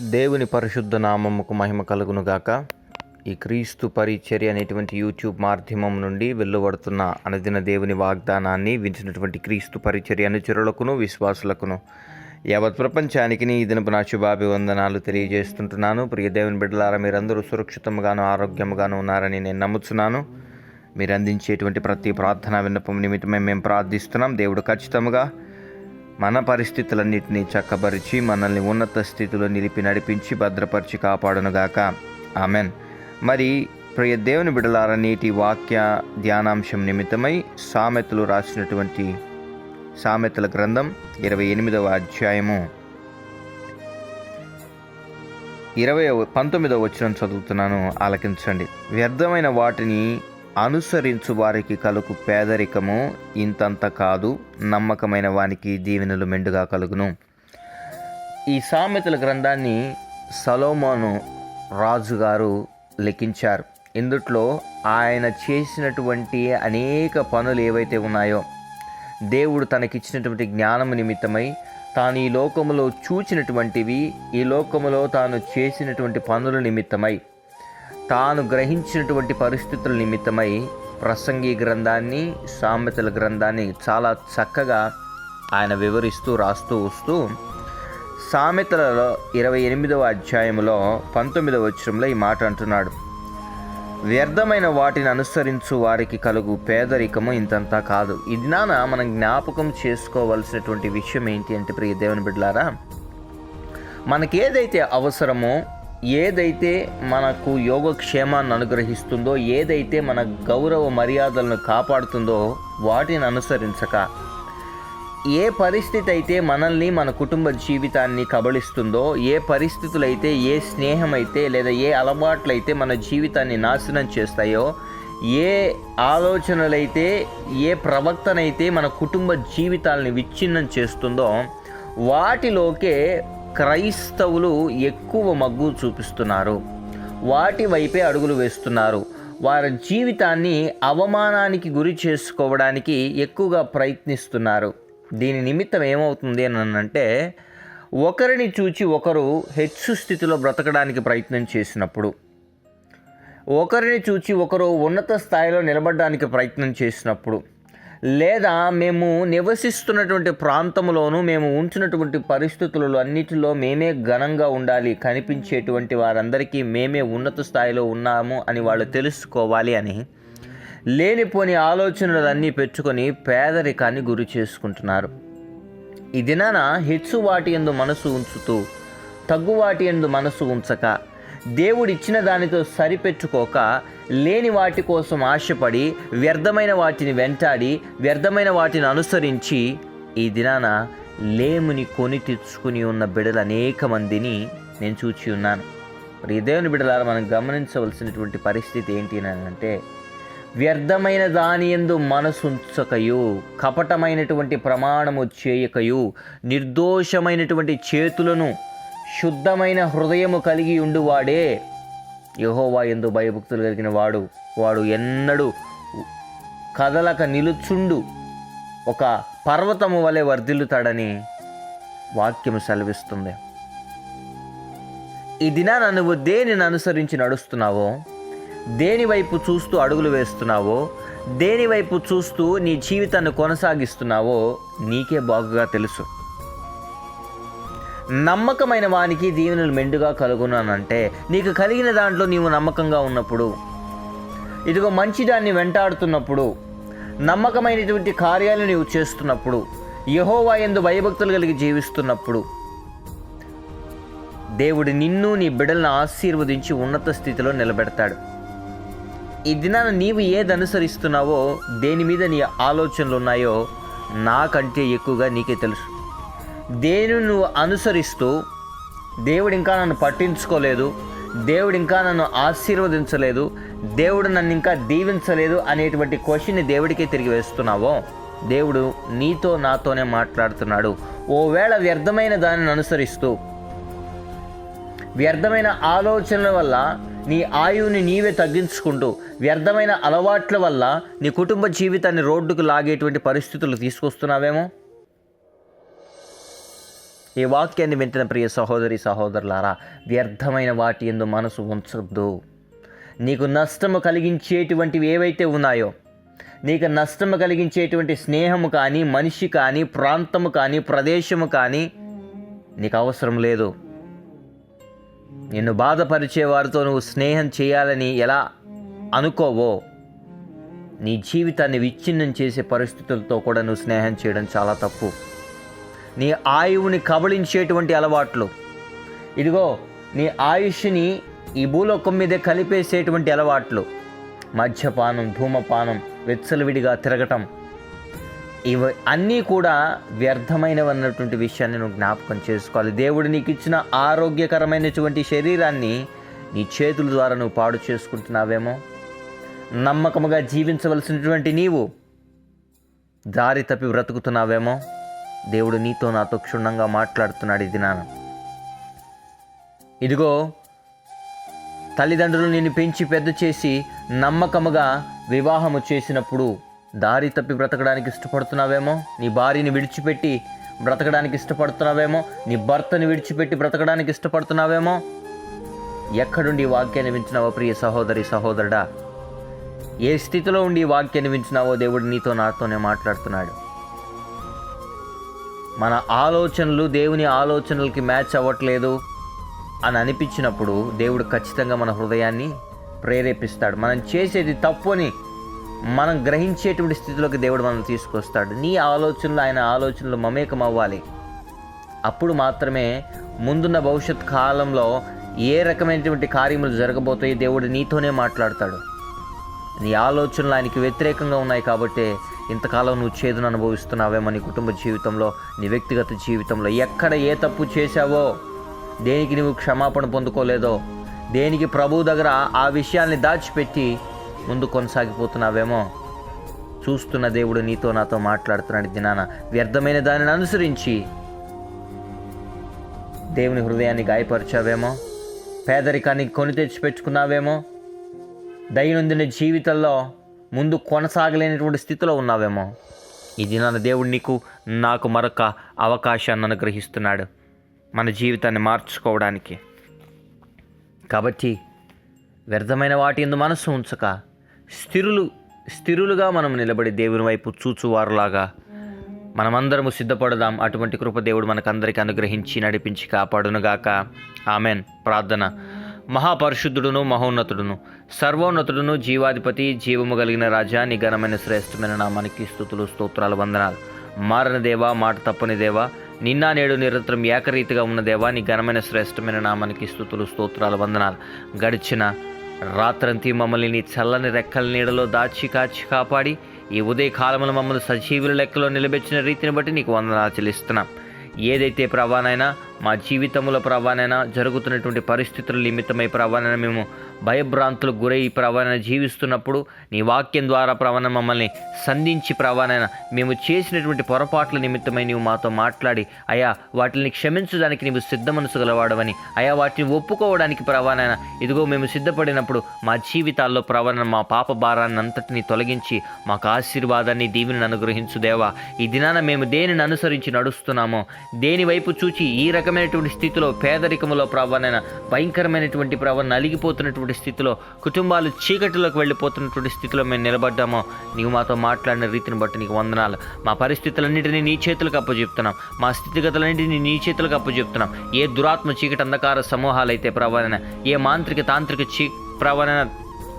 దేవుని పరిశుద్ధ నామముకు మహిమ కలుగునుగాక. ఈ క్రీస్తు పరిచర్య అనేటువంటి యూట్యూబ్ మాధ్యమం నుండి వెలువడుతున్న అనదిన దేవుని వాగ్దానాన్ని వించినటువంటి క్రీస్తు పరిచర్య అనుచరులకును విశ్వాసులకును యావత్ ప్రపంచానికి ఈ దినపు నా శుభాభివందనాలు తెలియజేస్తుంటున్నాను. ప్రియ దేవుని బిడ్డలారా మీరందరూ సురక్షితంగాను ఆరోగ్యంగాను ఉన్నారని నేను నమ్ముతున్నాను మీరు అందించేటువంటి ప్రతి ప్రార్థన విన్నపం నిమిత్తమే మేము ప్రార్థిస్తున్నాం. దేవుడు ఖచ్చితంగా మన పరిస్థితులన్నింటినీ చక్కబరిచి మనల్ని ఉన్నత స్థితిలో నిలిపి నడిపించి భద్రపరిచి కాపాడునుగాక. ఆమెన్. మరి ప్రియ దేవుని బిడలార నీటి వాక్య ధ్యానాంశం నిమిత్తమై సామెతలు రాసినటువంటి సామెతల గ్రంథం ఇరవై ఎనిమిదవ అధ్యాయము. ఇరవై పంతొమ్మిదవ వచ్చిన చదువుతున్నాను ఆలకించండి. వ్యర్థమైన వాటిని అనుసరించు వారికి కలుగు పేదరికము ఇంతంత కాదు నమ్మకమైన వానికి దీవెనలు మెండుగా కలుగును. ఈ సామెతల గ్రంథాన్ని సలోమోను రాజుగారు లిఖించారు. ఇందుట్లో ఆయన చేసినటువంటి అనేక పనులు ఏవైతే ఉన్నాయో దేవుడు తనకిచ్చినటువంటి జ్ఞానము నిమిత్తమై తాను ఈ లోకములో చూచినటువంటివి ఈ లోకములో తాను చేసినటువంటి పనుల నిమిత్తమై తాను గ్రహించినటువంటి పరిస్థితుల నిమిత్తమై ప్రసంగి గ్రంథాన్ని సామెతల గ్రంథాన్ని చాలా చక్కగా ఆయన వివరిస్తూ రాస్తూ వస్తూ సామెతలలో ఇరవై ఎనిమిదవ అధ్యాయంలో పంతొమ్మిదవ వచ్చరంలో ఈ మాట అంటున్నాడు. వ్యర్థమైన వాటిని అనుసరించు వారికి కలుగు పేదరికము ఇంతంతా కాదు. ఇది నాన్న మనం జ్ఞాపకం చేసుకోవలసినటువంటి విషయం ఏంటి అంటే ప్రియ దేవుని బిడ్డలారా మనకేదైతే అవసరమో ఏదైతే మనకు యోగక్షేమాన్ని అనుగ్రహిస్తుందో ఏదైతే మన గౌరవ మర్యాదలను కాపాడుతుందో వాటిని అనుసరించక. ఏ పరిస్థితి అయితే మనల్ని మన కుటుంబ జీవితాన్ని కబళిస్తుందో ఏ పరిస్థితులైతే ఏ స్నేహం అయితే లేదా ఏ అలవాట్లు అయితే మన జీవితాన్ని నాశనం చేస్తాయో ఏ ఆలోచనలైతే ఏ ప్రవర్తనైతే మన కుటుంబ జీవితాలని విచ్ఛిన్నం చేస్తుందో వాటిలోకే క్రైస్తవులు ఎక్కువ మగ్గు చూపిస్తున్నారు. వాటి వైపే అడుగులు వేస్తున్నారు. వారి జీవితాన్ని అవమానానికి గురి చేసుకోవడానికి ఎక్కువగా ప్రయత్నిస్తున్నారు. దీని నిమిత్తం ఏమవుతుంది అని అంటే ఒకరిని చూచి ఒకరు హెచ్చు స్థితిలో బ్రతకడానికి ప్రయత్నం చేసినప్పుడు ఒకరిని చూచి ఒకరు ఉన్నత స్థాయిలో నిలబడడానికి ప్రయత్నం చేసినప్పుడు లేదా మేము నివసిస్తున్నటువంటి ప్రాంతంలోనూ మేము ఉంచినటువంటి పరిస్థితులలో అన్నిటిలో మేమే ఘనంగా ఉండాలి కనిపించేటువంటి వారందరికీ మేమే ఉన్నత స్థాయిలో ఉన్నాము అని వాళ్ళు తెలుసుకోవాలి అని లేనిపోని ఆలోచనలన్నీ పెట్టుకొని పేదరికాన్ని గురి చేసుకుంటున్నారు. ఈ దినాన హెచ్చు వాటి ఎందు మనసు ఉంచుతూ తగ్గు వాటి ఎందు మనసు ఉంచక దేవుడిచ్చిన దానితో సరిపెట్టుకోక లేని వాటి కోసం ఆశపడి వ్యర్థమైన వాటిని వెంటాడి వ్యర్థమైన వాటిని అనుసరించి ఈ దినాన లేముని కొని తెచ్చుకుని ఉన్న బిడలు అనేక మందిని నేను చూచి ఉన్నాను. మరి ఈ దేవుని బిడలారా మనం గమనించవలసినటువంటి పరిస్థితి ఏంటి అని అంటే వ్యర్థమైన దాని ఎందు మనసుంచకయు కపటమైనటువంటి ప్రమాణము చేయకయు నిర్దోషమైనటువంటి చేతులను శుద్ధమైన హృదయము కలిగి ఉండువాడే. యహోవా ఎందు భయభక్తులు కలిగిన వాడు వాడు ఎన్నడూ కదలక నిలుచుండు. ఒక పర్వతము వలె వర్ధిల్లుతాడని వాక్యం సెలవిస్తుంది. ఈ దినాన నువ్వు దేనిని అనుసరించి నడుస్తున్నావో దేని వైపు చూస్తూ అడుగులు వేస్తున్నావో దేని వైపు చూస్తూ నీ జీవితాన్ని కొనసాగిస్తున్నావో నీకే బాగుగా తెలుసు. నమ్మకమైన వానికి దీవెనలు మెండుగా కలుగునానంటే నీకు కలిగిన దాంట్లో నీవు నమ్మకంగా ఉన్నప్పుడు ఇదిగో మంచిదాన్ని వెంటాడుతున్నప్పుడు నమ్మకమైనటువంటి కార్యాలు నీవు చేస్తున్నప్పుడు యహోవా ఎందు భయభక్తులు కలిగి జీవిస్తున్నప్పుడు దేవుడు నిన్ను నీ బిడ్డలను ఆశీర్వదించి ఉన్నత స్థితిలో నిలబెడతాడు. ఈ దినాన నీవు ఏది అనుసరిస్తున్నావో దేని మీద నీ ఆలోచనలు ఉన్నాయో నాకంటే ఎక్కువగా నీకే తెలుసు. దేని నువ్వు అనుసరిస్తూ దేవుడు ఇంకా నన్ను పట్టించుకోలేదు దేవుడు ఇంకా నన్ను ఆశీర్వదించలేదు దేవుడు నన్ను ఇంకా దీవించలేదు అనేటువంటి క్వశ్చన్ని దేవుడికే తిరిగి వేస్తున్నావో దేవుడు నీతో నాతోనే మాట్లాడుతున్నాడు. ఓవేళ వ్యర్థమైన దానిని అనుసరిస్తూ వ్యర్థమైన ఆలోచనల వల్ల నీ ఆయువుని నీవే తగ్గించుకుంటూ వ్యర్థమైన అలవాట్ల వల్ల నీ కుటుంబ జీవితాన్ని రోడ్డుకు లాగేటువంటి పరిస్థితులు తీసుకొస్తున్నావేమో? ఈ వాక్యాన్ని వింటున్న ప్రియ సహోదరి సహోదరులారా వ్యర్థమైన వాటి ఎందు మనసు ఉంచొద్దు. నీకు నష్టము కలిగించేటువంటివి ఏవైతే ఉన్నాయో నీకు నష్టము కలిగించేటువంటి స్నేహము కానీ మనిషి కానీ ప్రాంతము కానీ ప్రదేశము కానీ నీకు అవసరం లేదు. నిన్ను బాధపరిచే వారితో నువ్వు స్నేహం చేయాలని ఎలా అనుకోవో నీ జీవితాన్ని విచ్ఛిన్నం చేసే పరిస్థితులతో కూడా నువ్వు స్నేహం చేయడం చాలా తప్పు. నీ ఆయువుని కబళించేటువంటి అలవాట్లు. ఇదిగో నీ ఆయుష్ని ఈ భూలోకం మీదే కలిపేసేటువంటి అలవాట్లు. మద్యపానం ధూమపానం వెచ్చలవిడిగా తిరగటం. ఇవి అన్నీ కూడా వ్యర్థమైనవి అన్నటువంటి విషయాన్ని నువ్వు జ్ఞాపకం చేసుకోవాలి. దేవుడు నీకు ఇచ్చిన ఆరోగ్యకరమైనటువంటి శరీరాన్ని నీ చేతుల ద్వారా నువ్వు పాడు చేసుకుంటున్నావేమో? నమ్మకముగా జీవించవలసినటువంటి నీవు దారి తప్పి బ్రతుకుతున్నావేమో? దేవుడు నీతో నాతో క్షుణ్ణంగా మాట్లాడుతున్నాడు ఇది నాన్న ఇదిగో తల్లిదండ్రులు నిన్ను పెంచి పెద్ద చేసి నమ్మకముగా వివాహము చేసినప్పుడు దారి తప్పి బ్రతకడానికి ఇష్టపడుతున్నావేమో? నీ భార్యని విడిచిపెట్టి బ్రతకడానికి ఇష్టపడుతున్నావేమో? నీ భర్తని విడిచిపెట్టి బ్రతకడానికి ఇష్టపడుతున్నావేమో? ఎక్కడుండి వాక్యాన్ని వింటున్నావో ప్రియ సహోదరి సహోదరుడా? ఏ స్థితిలో ఉండి వాక్యాన్ని వింటున్నావో దేవుడు నీతో నాతోనే మాట్లాడుతున్నాడు. మన ఆలోచనలు దేవుని ఆలోచనలకి మ్యాచ్ అవ్వట్లేదు అని అనిపించినప్పుడు దేవుడు ఖచ్చితంగా మన హృదయాన్ని ప్రేరేపిస్తాడు. మనం చేసేది తప్పు అని మనం గ్రహించేటువంటి స్థితిలోకి దేవుడు మనం తీసుకొస్తాడు. నీ ఆలోచనలు ఆయన ఆలోచనలు మమేకం అవ్వాలి. అప్పుడు మాత్రమే ముందున్న భవిష్యత్ కాలంలో ఏ రకమైనటువంటి కార్యములు జరగబోతాయి దేవుడు నీతోనే మాట్లాడతాడు. నీ ఆలోచనలు ఆయనకి వ్యతిరేకంగా ఉన్నాయి కాబట్టి ఇంతకాలం నువ్వు చేదును అనుభవిస్తున్నావేమో నీ కుటుంబ జీవితంలో నీ వ్యక్తిగత జీవితంలో. ఎక్కడ ఏ తప్పు చేశావో దేనికి నువ్వు క్షమాపణ పొందుకోలేదో దేనికి ప్రభు దగ్గర ఆ విషయాల్ని దాచిపెట్టి ముందు కొనసాగిపోతున్నావేమో చూస్తున్న దేవుడు నీతో నాతో మాట్లాడుతున్నాడు దినాన వ్యర్థమైన దానిని అనుసరించి దేవుని హృదయాన్ని గాయపరిచావేమో పేదరికాన్ని కొని తెచ్చిపెట్టుకున్నావేమో దైనందిన జీవితంలో ముందు కొనసాగలేనటువంటి స్థితిలో ఉన్నావేమో. ఇది నా దేవుడు నీకు నాకు మరొక అవకాశాన్ని అనుగ్రహిస్తున్నాడు మన జీవితాన్ని మార్చుకోవడానికి. కాబట్టి వ్యర్థమైన వాటి ఎందు మనసు ఉంచక స్థిరులు స్థిరులుగా మనం నిలబడి దేవుని వైపు చూచువారులాగా మనమందరము సిద్ధపడదాం. అటువంటి కృప దేవుడు మనకందరికీ అనుగ్రహించి నడిపించి కాపాడునుగాక. ఆమెన్. ప్రార్థన. మహాపరిశుద్ధుడును మహోన్నతుడును సర్వోన్నతుడును జీవాధిపతి జీవము కలిగిన రాజా నీ ఘనమైన శ్రేష్టమైన నామానికి స్థుతులు స్తోత్రాలు వందనాలు. మారని దేవా మాట తప్పని దేవా నిన్న నేడు నిరంతరం ఏకరీతిగా ఉన్న దేవా నీ ఘనమైన శ్రేష్టమైన నామానికి స్థుతులు స్తోత్రాలు వందనాలు. గడిచిన రాత్రంతి మమ్మల్ని నీ చల్లని రెక్కల నీడలో దాచి కాచి కాపాడి ఈ ఉదయ కాలంలో మమ్మల్ని సజీవుల లెక్కలో నిలబెచ్చిన రీతిని బట్టి నీకు వందనాలు చెల్లిస్తున్నాం. ఏదైతే ప్రవాణైనా మా జీవితంలో ప్రవానైనా జరుగుతున్నటువంటి పరిస్థితుల నిమిత్తమై ప్రవాణన మేము భయభ్రాంతులకు గురై ప్రవాణన జీవిస్తున్నప్పుడు నీ వాక్యం ద్వారా ప్రవణ మమ్మల్ని సంధించి ప్రవాణన మేము చేసినటువంటి పొరపాట్ల నిమిత్తమై నీవు మాతో మాట్లాడి అయా వాటిని క్షమించడానికి నీవు సిద్ధ మనసు గలవాడవని అయా వాటిని ఒప్పుకోవడానికి ప్రవాణన ఇదిగో మేము సిద్ధపడినప్పుడు మా జీవితాల్లో ప్రవణ మా పాప భారాన్ని అంతటిని తొలగించి మాకు ఆశీర్వాదాన్ని దీవిని అనుగ్రహించు దేవా. ఈ దినాన మేము దేనిని అనుసరించి నడుస్తున్నామో దేని వైపు చూచి ఈ రకమైనటువంటి స్థితిలో పేదరికములో ప్రవణన భయంకరమైనటువంటి ప్రవణ నలిగిపోతున్నటువంటి స్థితిలో కుటుంబాలు చీకటిలోకి వెళ్ళిపోతున్నటువంటి స్థితిలో మేము నిలబడ్డామో. నీవు మాతో మాట్లాడిన రీతిని బట్టి నీకు వందనాలు. మా పరిస్థితులన్నింటినీ నీ చేతులకు అప్పచెప్తున్నాం. మా స్థితిగతులన్నింటినీ నీ చేతులకు అప్పచెప్తున్నాం. ఏ దురాత్మ చీకటి అంధకార సమూహాలు అయితే ప్రవణన ఏ మాంత్రిక తాంత్రిక చీ ప్రవణన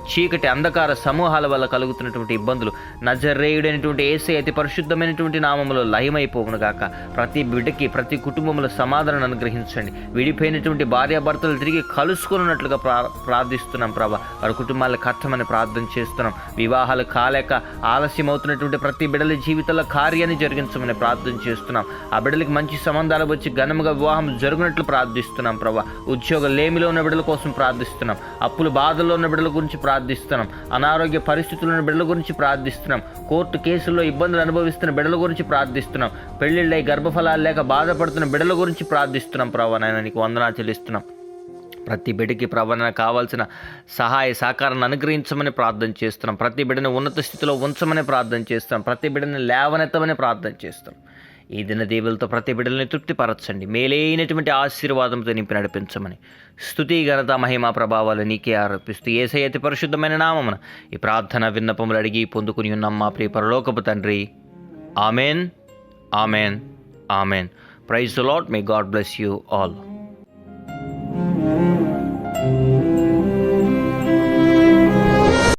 చీకటి అంధకార సమూహాల వల్ల కలుగుతున్నటువంటి ఇబ్బందులు. నజరేయుడైనటువంటి ఏసై అతి పరిశుద్ధమైనటువంటి నామములో లయమైపోవును గాక. ప్రతి బిడ్డకి ప్రతి కుటుంబంలో సమాధానం అనుగ్రహించండి. విడిపోయినటువంటి భార్యాభర్తలు తిరిగి కలుసుకున్నట్లుగా ప్రా ప్రార్థిస్తున్నాం ప్రభా. వారి కుటుంబాల కష్టమని ప్రార్థన చేస్తున్నాం. వివాహాలు కాలేక ఆలస్యం అవుతున్నటువంటి ప్రతి బిడ్డల జీవితంలో కార్యాన్ని జరిగించమని ప్రార్థన చేస్తున్నాం. ఆ బిడ్డలకి మంచి సంబంధాలు వచ్చి ఘనముగా వివాహం జరుగునట్లు ప్రార్థిస్తున్నాం ప్రభా. ఉద్యోగ లేమిలో ఉన్న బిడ్డల కోసం ప్రార్థిస్తున్నాం. అప్పులు బాధల్లో ఉన్న బిడ్డల గురించి ప్రార్థిస్తున్నాం. అనారోగ్య పరిస్థితులను బిడ్డల గురించి ప్రార్థిస్తున్నాం. కోర్టు కేసుల్లో ఇబ్బందులు అనుభవిస్తున్న బిడ్డల గురించి ప్రార్థిస్తున్నాం. పెళ్ళిళ్ళై గర్భఫలాలు లేక బాధపడుతున్న బిడ్డల గురించి ప్రార్థిస్తున్నాం ప్రభా నాయన. నీకు వందనా చెల్లిస్తున్నాం. ప్రతి బిడ్డకి ప్రవణన కావాల్సిన సహాయ సహకారాన్ని అనుగ్రహించమని ప్రార్థన చేస్తున్నాం. ప్రతి బిడ్డని ఉన్నత స్థితిలో ఉంచమని ప్రార్థన చేస్తున్నాం. ప్రతి బిడ్డని లేవనెత్తమని ప్రార్థన చేస్తున్నాం. ఈ దిన దేవులతో ప్రతి బిడ్డల్ని తృప్తిపరచండి మేలైనటువంటి ఆశీర్వాదంతో నింపి నడిపించమని స్థుతి ఘనత మహిమ ప్రభావాలు నీకే ఆరోపిస్తూ ఏసై అతి పరిశుద్ధమైన నామమున ఈ ప్రార్థన విన్నపములు అడిగి పొందుకుని ఉన్నాం మా ప్రియ పరలోకపు తండ్రి. Amen. Amen. Amen. Praise Lord may God bless you all